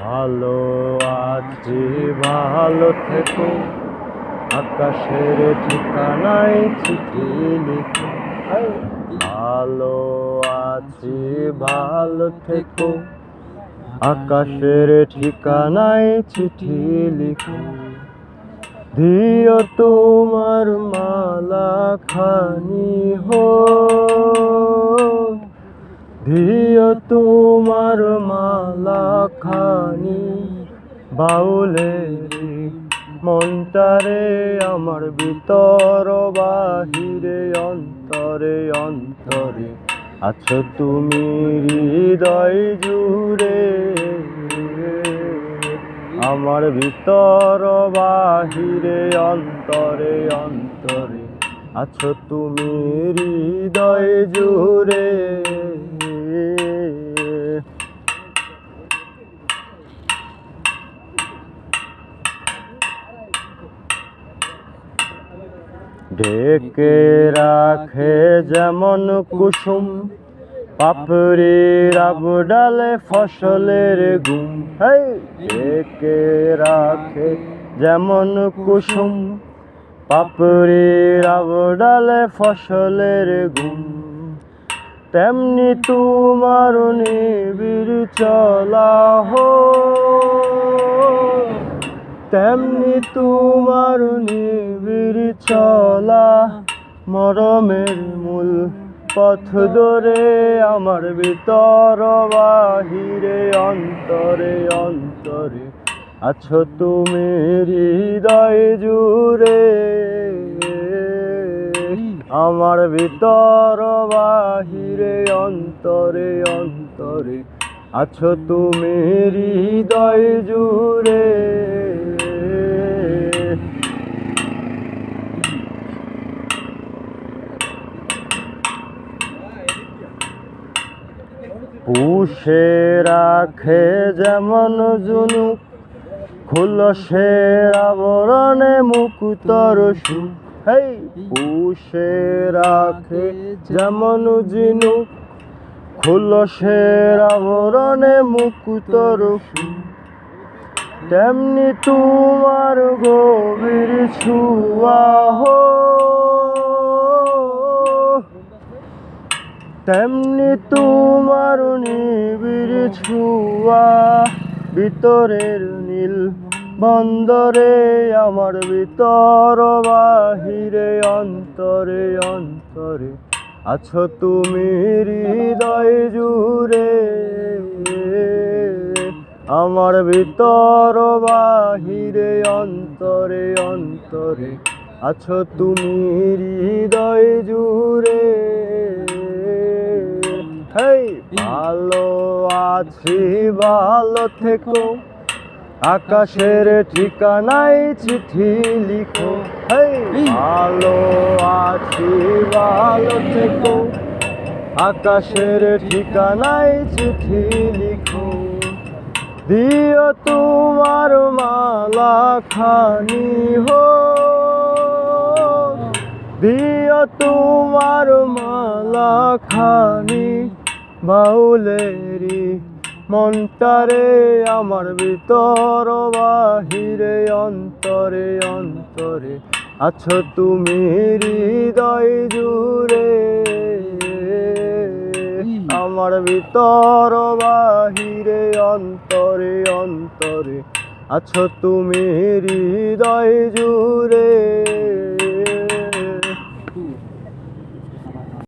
ভালো, আছি ভালো থেকো। আকাশের ঠিকানায় চিঠি লিখো। ভালো, আছি ভালো থেকো। আকাশের ঠিকানায় চিঠি লিখো। দিও তোমার মালা খানি হো দিও তোমার মালা খানি বাউলেরি মনটারে আমার ভিতর বাহিরে, অন্তরে অন্তরে। আছো তুমি হৃদয় জুড়ে। আমার ভিতর বাহিরে, অন্তরে অন্তরে। আছো তুমি হৃদয় জুড়ে। ঢেকে রাখে যেমন কুসুম পাপড়ির ডালে ফসলের গুম। হেই! ঢেকে রাখে যেমন কুসুম পাপড়ির আবডালে ফসলের গুম। তেমনি তোমার নিবিড় চলা হো তেমনি তোমার নিবিড় চলা মরমের মূল পথ ধরে আমার ভিতর বাহিরে, অন্তরে অন্তরে আছো তুমি হৃদয় জুড়ে। আমার ভিতর বাহিরে, অন্তরে অন্তরে আছো তুমি হৃদয় জুড়ে। পুষে রাখে যেমন জুনুক খুলসের আবরণে মুকুতর হেই, পুষে রাখে যেমন জিনুক খুলসের আবরণে মুকুতর তেমনি তোমার গভীর ছুয়া হো তেমনি তোমার নিবিড় ছুয়া ভিতরের নীল বন্দরে আমার ভিতর বাহিরে, অন্তরে অন্তরে আছো তুমি হৃদয় জুড়ে। আমার ভিতর বাহিরে, অন্তরে অন্তরে আছো তুমি হৃদয় জুড়ে। হেই, ভালো আছি, ভালো থেকো। আকাশের ঠিকানায় চিঠি লিখো। হেই, ভালো আছি, ভালো থেকো। আকাশের ঠিকানায় চিঠি লিখো। দিও তোমার মালা খানি হো। দিও তোমার মালা খানি বাউলেরি মনটারে, আমার ভিতর বাহিরে, অন্তরে অন্তরে আছো তুমি হৃদয় জুড়ে। আমার ভিতর বাহিরে, অন্তরে অন্তরে আছো তুমি হৃদয় জুড়ে।